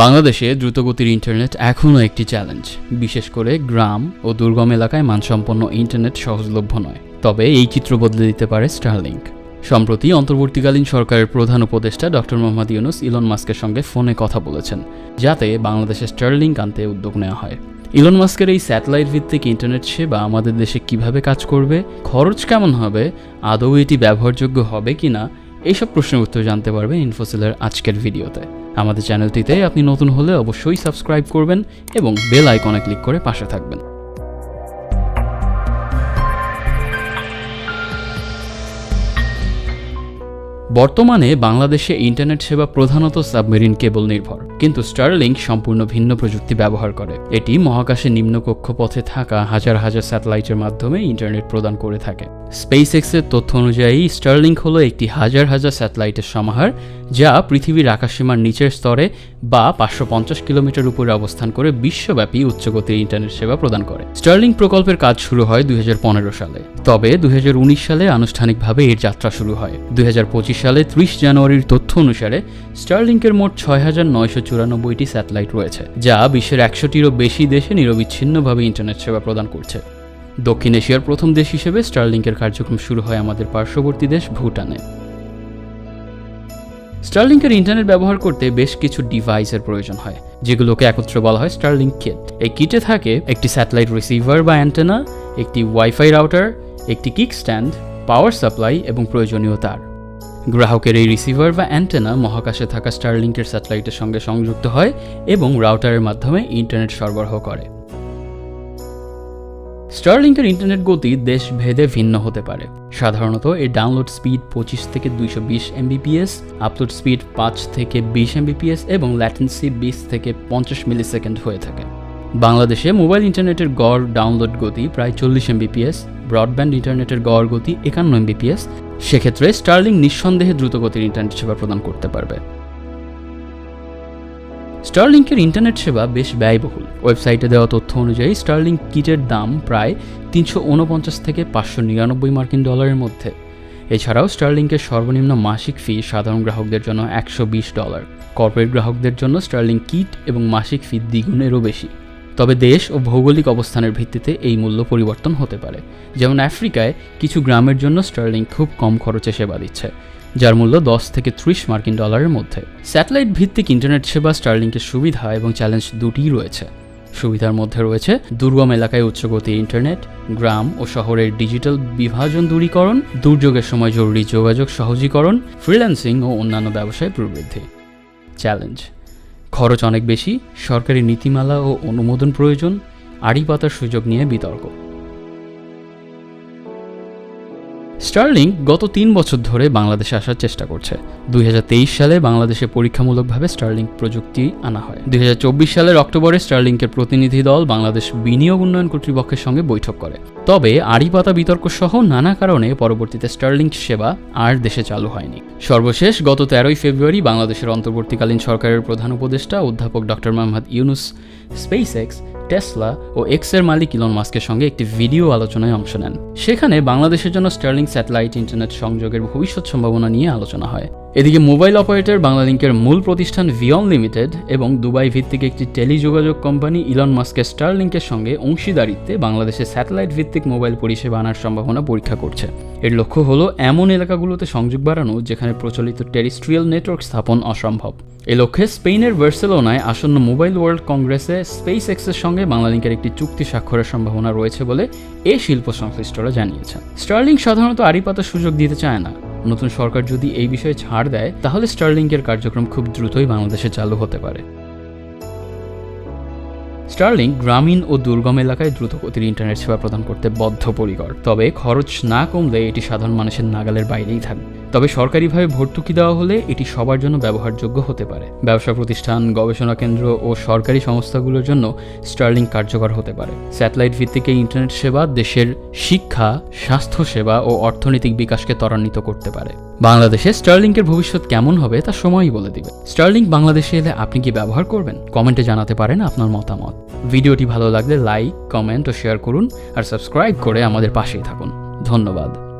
বাংলাদেশে দ্রুতগতির ইন্টারনেট এখনও একটি চ্যালেঞ্জ। বিশেষ করে গ্রাম ও দুর্গম এলাকায় মানসম্পন্ন ইন্টারনেট সহজলভ্য নয়। তবে এই চিত্র বদলে দিতে পারে স্টারলিংক সম্প্রতি অন্তর্বর্তীকালীন সরকারের প্রধান উপদেষ্টা ডক্টর মোহাম্মদ ইউনুস ইলন মাস্কের সঙ্গে ফোনে কথা বলেছেন, যাতে বাংলাদেশে স্টারলিংক আনতে উদ্যোগ নেওয়া হয়। ইলন মাস্কের এই স্যাটেলাইট ভিত্তিক ইন্টারনেট সেবা আমাদের দেশে কীভাবে কাজ করবে, খরচ কেমন হবে, আদৌ এটি ব্যবহারযোগ্য হবে কিনা এইসব প্রশ্নের উত্তর জানতে পারবে ইনফোসেলের আজকের ভিডিওতে। আমাদের চ্যানেলটিতে আপনি নতুন হলে অবশ্যই সাবস্ক্রাইব করবেন এবং বেল আইকনে ক্লিক করে পাশে থাকবেন। বর্তমানে বাংলাদেশে ইন্টারনেট সেবা প্রধানত সাবমেরিন কেবল নির্ভর, কিন্তু স্টারলিংক সম্পূর্ণ ভিন্ন প্রযুক্তি ব্যবহার করে। এটি মহাকাশে নিম্ন কক্ষপথে থাকা হাজার হাজার স্যাটেলাইটের মাধ্যমে ইন্টারনেট প্রদান করে থাকে। স্পেস এক্সের তথ্য অনুযায়ী, স্টারলিংক হলো একটি হাজার হাজার স্যাটেলাইটের সমাহার, যা পৃথিবীর আকাশসীমার নিচের স্তরে বা পাঁচশো পঞ্চাশ কিলোমিটার উপরে অবস্থান করে বিশ্বব্যাপী উচ্চগতির ইন্টারনেট সেবা প্রদান করে। স্টারলিংক প্রকল্পের কাজ শুরু হয় দুই হাজার পনেরো সালে। তবে দুই হাজার উনিশ সালে আনুষ্ঠানিকভাবে এর যাত্রা শুরু হয়। দুই হাজার পঁচিশ সালে ত্রিশ জানুয়ারির তথ্য অনুসারে স্টারলিংকের মোট ছয় হাজার নয়শো চুরানব্বইটি স্যাটেলাইট রয়েছে, যা বিশ্বের একশোটিরও বেশি দেশে নিরবিচ্ছিন্নভাবে ইন্টারনেট সেবা প্রদান করছে। দক্ষিণ এশিয়ার প্রথম দেশ হিসেবে স্টারলিংকের কার্যক্রম শুরু হয় আমাদের পার্শ্ববর্তী দেশ ভুটানে। স্টারলিংকের ইন্টারনেট ব্যবহার করতে বেশ কিছু ডিভাইসের প্রয়োজন হয়, যেগুলোকে একত্রে বলা হয় স্টারলিংক কিট। এই কিটে থাকে একটি স্যাটেলাইট রিসিভার বা অ্যান্টেনা, একটি ওয়াইফাই রাউটার, একটি কিক স্ট্যান্ড পাওয়ার সাপ্লাই এবং প্রয়োজনীয় তার। গ্রাহকের এই রিসিভার বা অ্যান্টেনা মহাকাশে থাকা স্টারলিংকের স্যাটেলাইটের সঙ্গে সংযুক্ত হয় এবং রাউটারের মাধ্যমে ইন্টারনেট সরবরাহ করে। স্টারলিংকের ইন্টারনেট গতি দেশ ভেদে ভিন্ন হতে পারে। সাধারণত এর ডাউনলোড স্পিড পঁচিশ থেকে দুইশো বিশ এমবিপিএস আপলোড স্পিড পাঁচ থেকে বিশ এমবিপিএস এবং ল্যাটেন্সি বিশ থেকে পঞ্চাশ মিলি সেকেন্ড হয়ে থাকে। বাংলাদেশে মোবাইল ইন্টারনেটের গড় ডাউনলোড গতি প্রায় চল্লিশ এমবিপিএস ব্রডব্যান্ড ইন্টারনেটের গড় গতি একান্ন এমবিপিএস সেক্ষেত্রে স্টার্লিং নিঃসন্দেহে দ্রুতগতির ইন্টারনেট সেবা প্রদান করতে পারবে। স্টারলিংকের ইন্টারনেট সেবা বেশ ব্যয়বহুল। ওয়েবসাইটে দেওয়া তথ্য অনুযায়ী স্টারলিংক কিটের দাম প্রায় তিনশো উনপঞ্চাশ থেকে পাঁচশো নিরানব্বই মার্কিন ডলারের মধ্যে। এছাড়াও স্টারলিংকের সর্বনিম্ন মাসিক ফি সাধারণ গ্রাহকদের জন্য একশো বিশ ডলার। কর্পোরেট গ্রাহকদের জন্য স্টারলিং কিট এবং মাসিক ফি দ্বিগুণেরও বেশি। তবে দেশ ও ভৌগোলিক অবস্থানের ভিত্তিতে এই মূল্য পরিবর্তন হতে পারে। যেমন আফ্রিকায় কিছু গ্রামের জন্য স্টার্লিং খুব কম খরচে সেবা দিচ্ছে, যার মূল্য দশ থেকে ত্রিশ মার্কিন ডলারের মধ্যে। স্যাটেলাইট ভিত্তিক ইন্টারনেট সেবা স্টারলিংকের সুবিধা এবং চ্যালেঞ্জ দুটিই রয়েছে। সুবিধার মধ্যে রয়েছে দুর্গম এলাকায় উচ্চগতি ইন্টারনেট, গ্রাম ও শহরের ডিজিটাল বিভাজন দূরীকরণ, দুর্যোগের সময় জরুরি যোগাযোগ সহজীকরণ, ফ্রিল্যান্সিং ও অন্যান্য ব্যবসায় প্রবৃদ্ধি। চ্যালেঞ্জ খরচ অনেক বেশি সরকারি নীতিমালা ও অনুমোদন প্রয়োজন আড়ি পাতার সুযোগ নিয়ে বিতর্ক। স্টারলিং গত তিন বছর ধরে বাংলাদেশে আসার চেষ্টা করছে। দুই হাজার তেইশ সালে বাংলাদেশে পরীক্ষামূলকভাবে স্টার্লিং প্রযুক্তি আনা হয়। দুই সালের অক্টোবরে স্টারলিংকের প্রতিনিধি দল বাংলাদেশ বিনিয়োগ উন্নয়ন কর্তৃপক্ষের সঙ্গে বৈঠক করে। তবে আড়িপাতা বিতর্ক সহ নানা কারণে পরবর্তীতে স্টার্লিং সেবা আর দেশে চালু হয়নি। সর্বশেষ গত তেরোই ফেব্রুয়ারি বাংলাদেশের অন্তর্বর্তীকালীন সরকারের প্রধান উপদেষ্টা অধ্যাপক doctor Mohammad Yunus SpaceX Tesla ও এক্সের মালিক ইলন মাস্কের সঙ্গে একটি ভিডিও আলোচনায় অংশ নেন। সেখানে বাংলাদেশের জন্য স্টার্লিং স্যাটেলাইট ইন্টারনেট সংযোগের ভবিষ্যৎ সম্ভাবনা নিয়ে আলোচনা হয়। এদিকে মোবাইল অপারেটর বাংলালিংকের মূল প্রতিষ্ঠান ভিয়ন লিমিটেড এবং দুবাই ভিত্তিক একটি টেলিযোগাযোগ কোম্পানি ইলন মাস্কের স্টারলিংকের সঙ্গে অংশীদারিত্বে বাংলাদেশে স্যাটেলাইট ভিত্তিক মোবাইল পরিষেবা আনার সম্ভাবনা পরীক্ষা করছে। এর লক্ষ্য হলো এমন এলাকাগুলোতে সংযোগ বাড়ানো যেখানে প্রচলিত টেরিস্ট্রিয়াল নেটওয়ার্ক স্থাপন অসম্ভব। এ লক্ষ্যে স্পেনের বার্সেলোনায় আসন্ন মোবাইল ওয়ার্ল্ড কংগ্রেসে স্পেস এক্সের সঙ্গে বাংলালিংকের একটি চুক্তি স্বাক্ষরের সম্ভাবনা রয়েছে বলে এ শিল্প সংশ্লিষ্টরা জানিয়েছেন। স্টার্লিং সাধারণত আড়িপাতার সুযোগ দিতে চায় না। নতুন সরকার যদি এই বিষয়ে ছাড় দেয়, তাহলে স্টার্লিংয়ের কার্যক্রম খুব দ্রুতই বাংলাদেশে চালু হতে পারে। স্টারলিং গ্রামীণ ও দুর্গম এলাকায় দ্রুতগতির ইন্টারনেট সেবা প্রদান করতে বদ্ধপরিকর। তবে খরচ না কমলে এটি সাধারণ মানুষের নাগালের বাইরেই থাকবে। তবে সরকারিভাবে ভর্তুকি দেওয়া হলে এটি সবার জন্য ব্যবহারযোগ্য হতে পারে। ব্যবসা প্রতিষ্ঠান, গবেষণা কেন্দ্র ও সরকারি সংস্থাগুলোর জন্য স্টার্লিং কার্যকর হতে পারে। স্যাটেলাইট ভিত্তিক ইন্টারনেট সেবা দেশের শিক্ষা স্বাস্থ্য সেবা ও অর্থনৈতিক বিকাশকে ত্বরান্বিত করতে পারে। বাংলাদেশে স্টার্লিংকের ভবিষ্যৎ কেমন হবে তা সময়ই বলে দিবে। স্টার্লিং বাংলাদেশে এলে আপনি কি ব্যবহার করবেন? কমেন্টে জানাতে পারেন আপনার মতামত। ভিডিওটি ভালো লাগলে লাইক, কমেন্ট ও শেয়ার করুন আর সাবস্ক্রাইব করে আমাদের পাশেই থাকুন। ধন্যবাদ।